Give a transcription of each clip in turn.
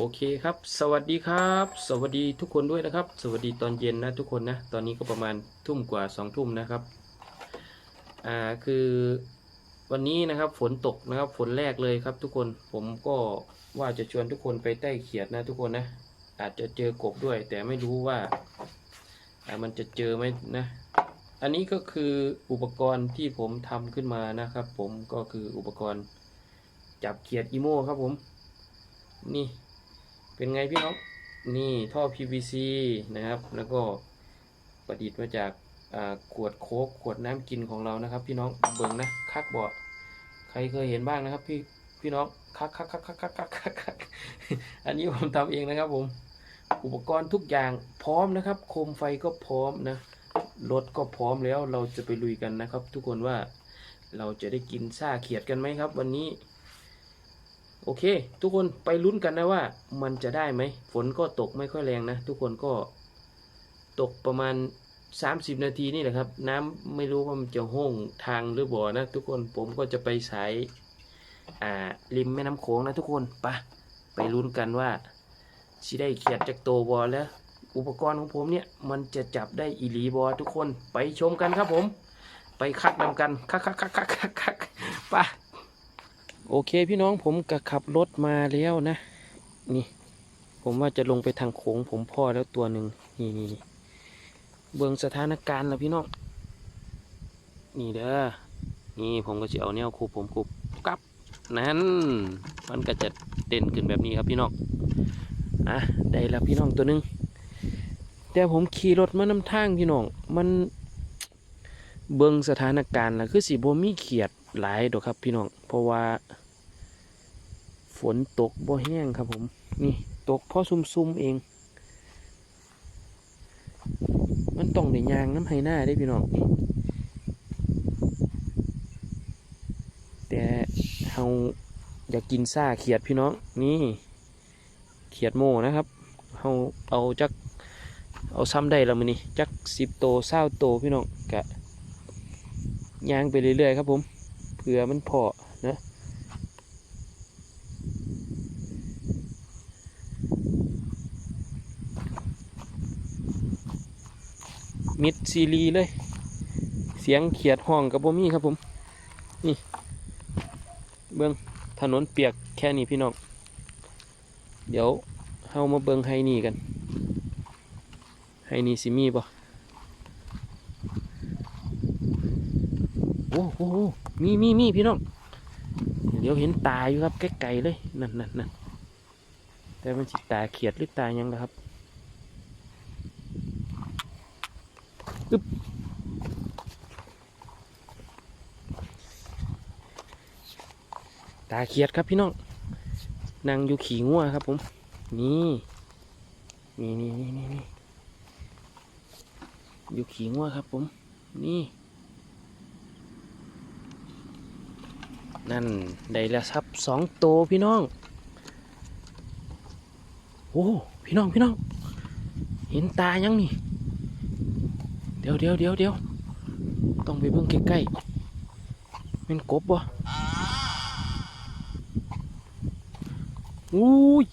โอเคครับ สวัสดีครับ สวัสดีทุกคนด้วยนะครับ สวัสดีตอนเย็นนะทุกคนนะ ตอนนี้ก็ประมาณทุ่มกว่าสองทุ่มนะครับ อ่า คือวันนี้นะครับฝนตกนะครับ ฝนแรกเลยครับ ทุกคน ผมก็ว่าจะชวนทุกคนไปใต้เขียดนะทุกคนนะ อาจจะเจอกบด้วย แต่ไม่รู้ว่า อ่า มันจะเจอไหมนะ อันนี้ก็คืออุปกรณ์ที่ผมทำขึ้นมานะครับ ผมก็คืออุปกรณ์จับเขียดอีโม่ครับผม นี่ เป็นไงพี่น้องนี่ท่อ PVC นะครับ แล้วก็ประดิษฐ์มาจากขวดโค้กขวดน้ำกินของเรานะครับ พี่น้องเบิ้งนะคักบ่อใครเคยเห็นบ้างนะครับ พี่พี่น้องคักคักคักคักคักคักคักอันนี้ผมทำเองนะครับ ผม อุปกรณ์ทุกอย่างพร้อมนะครับ โคมไฟก็พร้อมนะรถก็พร้อมแล้วเราจะไปลุยกันนะครับ ทุกคนว่าเราจะได้กินซ่าเขียดกันไหมครับ วันนี้ โอเค ทุกคนไปลุ้นกันนะว่ามันจะได้ไหม ฝนก็ตกไม่ค่อยแรงนะ ทุกคนก็ตกประมาณ 30 นาทีนี่แหละครับ น้ำไม่รู้ว่ามันจะห้องทางหรือบ่อนะ ทุกคนผมก็จะไปสายอ่าริมแม่น้ำโขงนะทุกคนไปะไปลุ้นกันว่าสิได้เขียดจากโตบอแล้ว อุปกรณ์ของผมเนี่ยมันจะจับได้อีลีบอทุกคนไปชมกันครับผม ไปคัดนำกันคักคักคักคักคักคักไป โอเคพี่น้องผมก็ขับรถมาแล้วนะ นี่ ผมว่าจะลงไปทางโขงผมพ่อแล้วตัวหนึ่งนี่นี่เบื้องสถานการณ์แล้วพี่น้อง นี่เด้อนี่ผมก็จะเอาแนวคูผมคูกับ นั้น มันก็จะเด่นขึ้นแบบนี้ครับพี่น้องอะได้แล้วพี่น้องตัวหนึ่งแต่ผมขี่รถมานำทางพี่น้องมันเบิ่งสถานการณ์แล้วคือสีบมีเขียด หลายดอกครับพี่น้องเพราะว่า ฝนตกบ่แห้งครับผม นี่ตกเพราะซุ่มๆเอง มันต้องได้ยางน้ำไห้หน้าได้พี่น้องแต่เฮาอยากกินซ่าเขียดพี่น้องนี่เขียดโมนะครับเฮาเอาจักเอาซ้ำได้แล้วมือนี่จักสิบโตเศร้าโตพี่น้องกะยางไปเรื่อยๆครับผม ผื่อมันพอนะมิดซีรีเลย เสียงเขียดห้องกับบ่มีครับผม นี่ เบิ้องถนนเปียกแค่นี้พี่น้อง เดี๋ยวเฮามาเบิ้งไฮนี่กัน ไฮนี่สิมีบ่ อ้โหมีมีมีพี่น้อง เดี๋ยวเห็นตาอยู่ครับใกล้ๆเลย นั่นนั่นนั่นแต่มันสิตาเขียดหรือตายังนะครับอึ๊บตาเขียดครับพี่น้องนั่งอยู่ขี่งัวครับผมนี่นี่นี่นี่นี่นี่อยู่ขี่งัวครับผม นี่ นั่นได้แล้วครับสองโตวพี่น้อง โอ้พี่น้องพี่น้อง เห็นตายังนี่ เดี๋ยวเดี๋ยวเดี๋ยวเดี๋ยวต้องไปเบิ่งใกล้ๆเป็นกบวะอุ้ย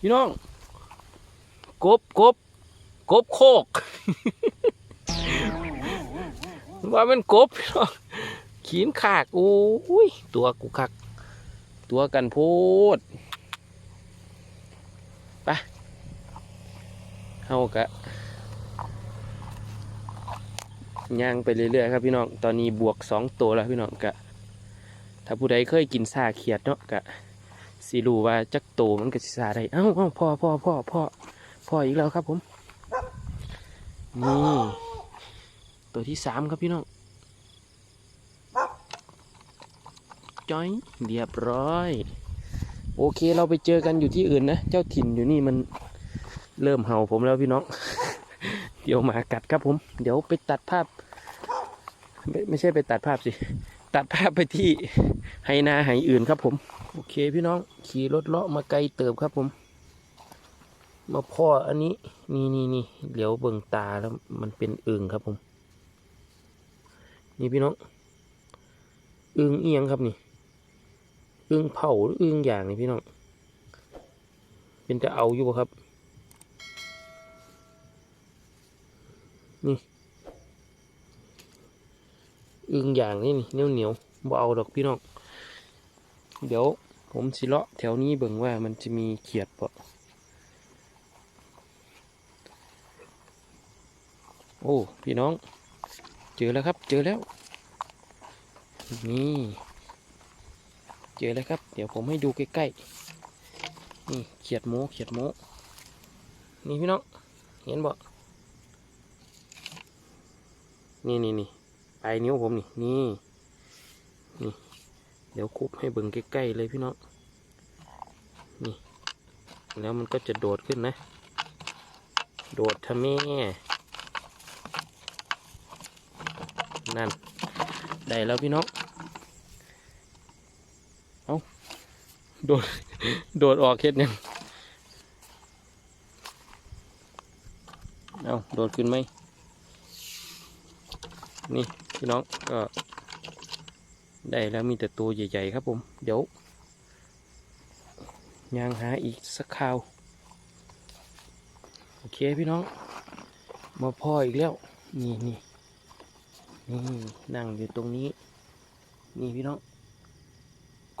พี่น้อง กบกบกบโคกว่ามันกบพี่น้อง ขีนขากโอ้ย ตัวกูคัก ตัวกันโพดไปเฮากะย่างไปเรื่อยๆครับพี่น้อง ตอนนี้บวกสองตัวแล้วพี่น้องกะ ถ้าผู้ใดเคยกินซาเขียดเนาะกะสิรู้ว่าจักโตมันก็สิซาได้ เอ้าเอ้าพ่อพ่อพ่อพ่อพ่ออีกแล้วครับผม นี่ ตัวที่สามครับพี่น้อง จ้อยเรียบร้อย โอเคเราไปเจอกันอยู่ที่อื่นนะ เจ้าถิ่นอยู่นี่มันเริ่มเห่าผมแล้วพี่น้อง เดี๋ยวหมากัดครับผม เดี๋ยวไปตัดภาพ ไม่ไม่ใช่ไปตัดภาพสิ ตัดภาพไปที่ไหนาไหอื่นครับผม โอเคพี่น้อง ขี่รถเลาะมาไกลเติบครับผม มาพ่ออันนี้ นี่นี่นี่เหลียวเบิ่งตาแล้วมันเป็นอึ่งครับผม นี่พี่น้องอึ่งเอียงครับนี่ อึ้งเผาหรืออึ้งอย่างนี่พี่น้อง เป็นจะเอาอยู่บ่ครับ นี่อึ้งอย่างนี่นี่เหนียวเหนียวบ่เอาดอกพี่น้อง เดี๋ยวผมสิเลาะแถวนี้เบิ่งว่ามันจะมีเขียดบ่โอ้ พี่น้อง เจอแล้วครับ เจอแล้ว นี่ เจอแล้วครับ เดี๋ยวผมให้ดูใกล้ๆ นี่เขียดโมเขียดโมนี่พี่น้อง เห็นบ่ นี่นี่นี่ปลายนิ้วผมนี่ นี่ นี่ เดี๋ยวคุบให้เบิ่งใกล้ๆเลยพี่น้อง นี่ แล้วมันก็จะโดดขึ้นนะ โดดทำแม่นั่น ได้แล้วพี่น้อง เอา โดด โดดออกเฮ็ดยังเอาโดดขึ้นไหม นี่พี่น้องก็ได้แล้วมีแต่ตัวใหญ่ๆครับผม เดี๋ยวย่างหาอีกสักคราว โอเคพี่น้อง มาพ่ออีกแล้ว นี่นี่นี่นั่งอยู่ตรงนี้ นี่พี่น้อง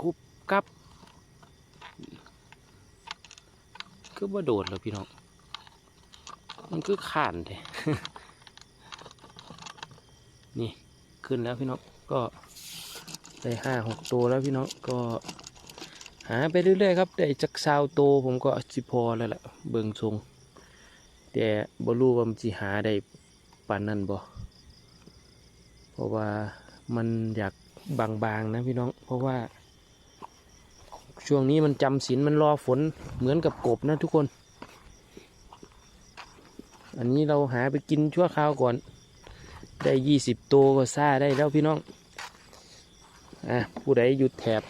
คุบกับ คือว่าโดดแล้วพี่น้อง มันคือข่านเลยนี่ขึ้นแล้วพี่น้องก็ได้ห้าหกตัวแล้วพี่น้องก็หาไปเรื่อยๆครับได้จักซาวโตผมก็จิพอแล้วแหละเบิ่งทรงแต่บ่รู้ว่ามันสิหาได้ปานนั้นบ่เพราะว่ามันอยากบางๆนะพี่น้อง เพราะว่า ช่วงนี้มันจำศีลมันรอฝนเหมือนกับกบนะทุกคน อันนี้เราหาไปกินชั่วคราวก่อน ได้ยี่สิบตัวก็ซ่าได้แล้วพี่น้อง อะผู้ใดอยู่แถบ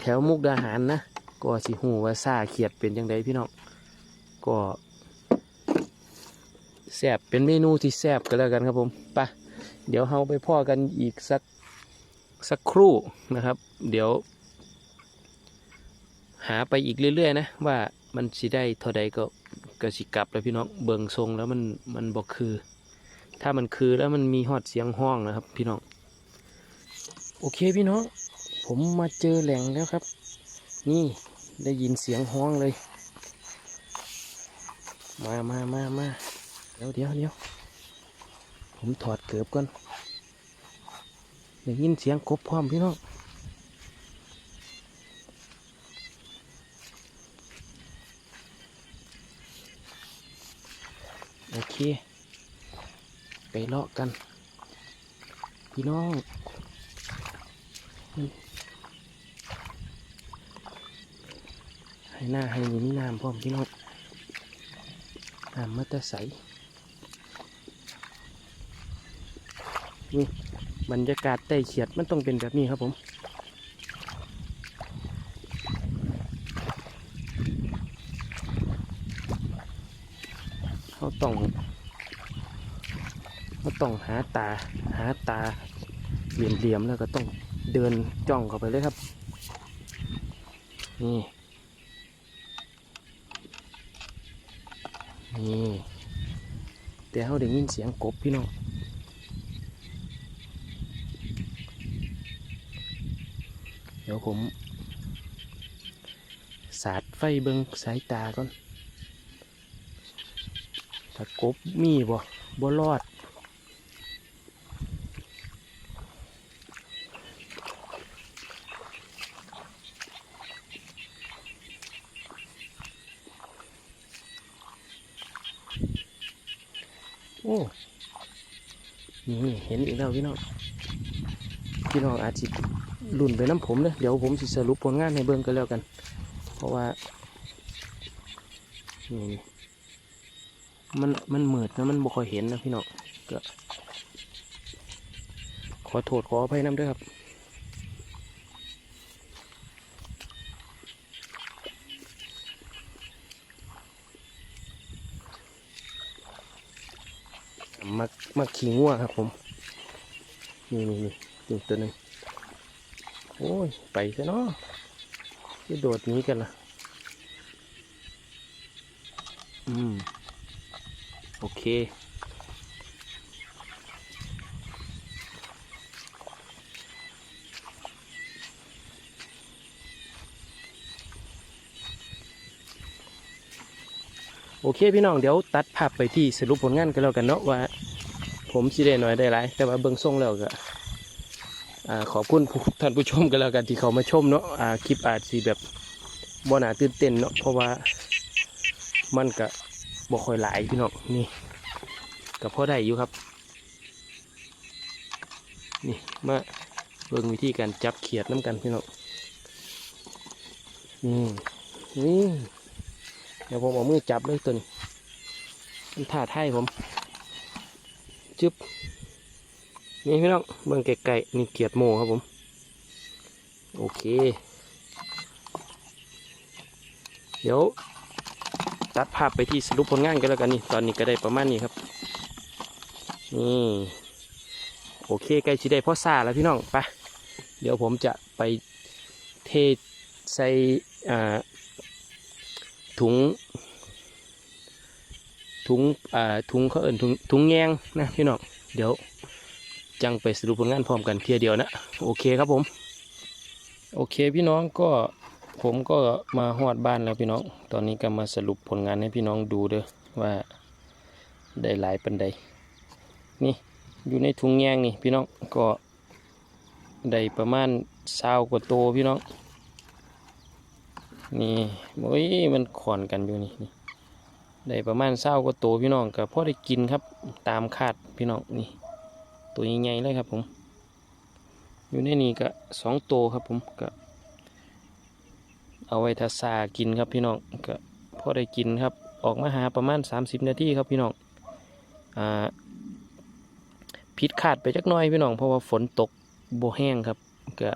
แถวมุกดาหารนะ ก็สิหูว่าซ่าเขียดเป็นยังไงพี่น้อง ก็แซบเป็นเมนูที่แซบกันแล้วกันครับผมปะเดี๋ยวเราไปพ่อกันอีกสักสักครู่นะครับ เดี๋ยว หาไปอีกเรื่อยๆนะว่ามันสิได้เท่าใดก็ก็สิกลับแล้วพี่น้องเบิ่งทรงแล้วมันมันบอกคือ ถ้ามันคือแล้วมันมีฮอดเสียงห้องนะครับ พี่น้อง โอเคพี่น้อง ผมมาเจอแหล่งแล้วครับ นี่ได้ยินเสียงห้องเลย มามามามาเดี๋ยวเดี๋ยวเดี๋ยวผมถอดเกือบก่อนได้ยินเสียงกบพร้อมพี่น้อง เค ไปเลาะกัน พี่น้องให้หน้าให้นี่มีน้ำพร้อมพี่น้องน้ำมาแต่ใสนี่บรรยากาศใต้เขียดมันต้องเป็นแบบนี้ครับผมเขาต้อง ต้องหาตาหาตาเหลี่ยมๆแล้วก็ต้องเดินจ้องเข้าไปเลยครับ นี่ นี่แต่เขาได้ยินเสียงกบพี่น้องเดี๋ยวผมสาดไฟเบิงสายตาก่อนถ้ากบมีบ่บ่รอด โอ้นี่เห็นอีกแล้วพี่น้อง พี่น้องอาจจะลุ่นไปน้ำผมเลยเดี๋ยวผมสิสรุปผลงานให้เบิ่งกันแล้วกัน เพราะว่านี่มันมันหมืดนะมันบ่ค่อยเห็นนะพี่น้องก็ขอโทษขออภัยน้ำด้วยครับ มามาขี่งัวครับผม นี่นี่นี่นี่ตัวหนึงโอ้ย ไปซะเนาะที่โดดนี้กันละอืม โอเค โอเคพี่น้องเดี๋ยวตัดภาพไปที่สรุปผลงานกันแล้วกันเนาะว่า ผมสิได้หน่อยได้หลายแต่ว่าเบิ่งทรงแล้วก็ขอบคุณท่านผู้ชมกันแล้วกันที่เขามาชมเนาะคลิปอาจสิแบบบ่น่าตื่นเต้นเนาะเพราะว่ามันก็บ่ค่อยหลายพี่น้องนี่ก็พอได้อยู่ครับ นี่มาเบิ่งวิธีการจับเขียดน้ำกันพี่น้องนี่นี่เดี๋ยวผมเอามือจับเลยตัวนี้มันท่าทายผม จึ๊บนี่พี่น้องเบิ่งไกลๆนี่เกียดโมครับผม โอเค เดี๋ยว ตัดภาพไปที่สรุปผลงานกันแล้วกันนี่ ตอนนี้ก็ได้ประมาณนี้ครับ นี่ โอเคใกล้ชิได้พ่อซาแล้วพี่น้องไปเดี๋ยวผมจะไปเทใส่ถุง ถุงอ่าถุงเขาเอินถุงถุงแยงนะพี่น้องเดี๋ยวจังไปสรุปผลงานพร้อมกันเทียเดียวนะโอเคครับผม โอเคพี่น้องก็ผมก็มาฮอดบ้านแล้วพี่น้อง ตอนนี้ก็มาสรุปผลงานให้พี่น้องดูเด้อว่าได้หลายปันใดนี่อยู่ในถุงแยงนี่พี่น้องก็ได้ประมาณเศร้ากว่าโตพี่น้องนี่โอ้ยมันขอนกันอยู่นี่ ได้ประมาณเศร้ากว่าตัวพี่น้องกับพ่อได้กินครับตามคาดพี่น้องนี่ตัวใหญ่ๆเลยครับผม อยู่ในนี้ก็สองตัวครับผมก็เอาไว้ทาซากินครับพี่น้องก็พ่อได้กินครับ ออกมาหาประมาณ 30 นาทีครับพี่น้องอ่าผิดขาดไปจักน้อยพี่น้องเพราะว่าฝนตกโบแห้งครับก็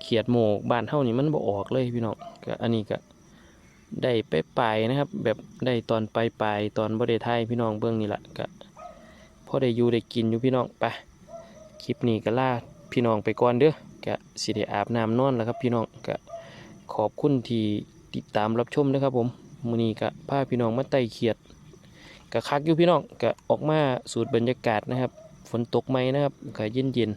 เขียดโมกบ้านเท่านี้มันบ่ออกเลยพี่น้องก็อันนี้ก็ ได้ไปปลายนะครับ แบบได้ตอนปลายปลายตอนบ่ได้ทยพี่น้องเบื้องนี่แหละก็พอได้อยู่ได้กินอยู่พี่น้องไปคลิปนี้ก็ล่าพี่น้องไปก่อนเด้อก็สิได้อาบน้ำนอนแล้วครับพี่น้องก็ขอบคุณที่ติดตามรับชมนะครับผมมื้อนี้ก็พาพี่น้องมาไต่เขียดก็คักอยู่พี่น้องก็ออกมาสูตรบรรยากาศนะครับ ฝนตกไหมนะครับก็เย็นเย็น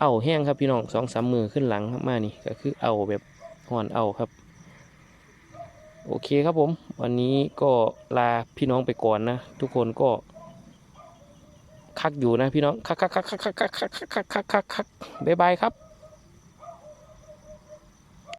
เอาแห้งครับพี่น้องสองสามมือขึ้นหลังมานี่ก็คือเอาแบบห่อนเอาครับ โอเคครับผม วันนี้ก็ลาพี่น้องไปก่อนนะ ทุกคนก็ คักอยู่นะพี่น้อง คักคักคักคักคักคักคักคักคักคักบ๊ายบายครับ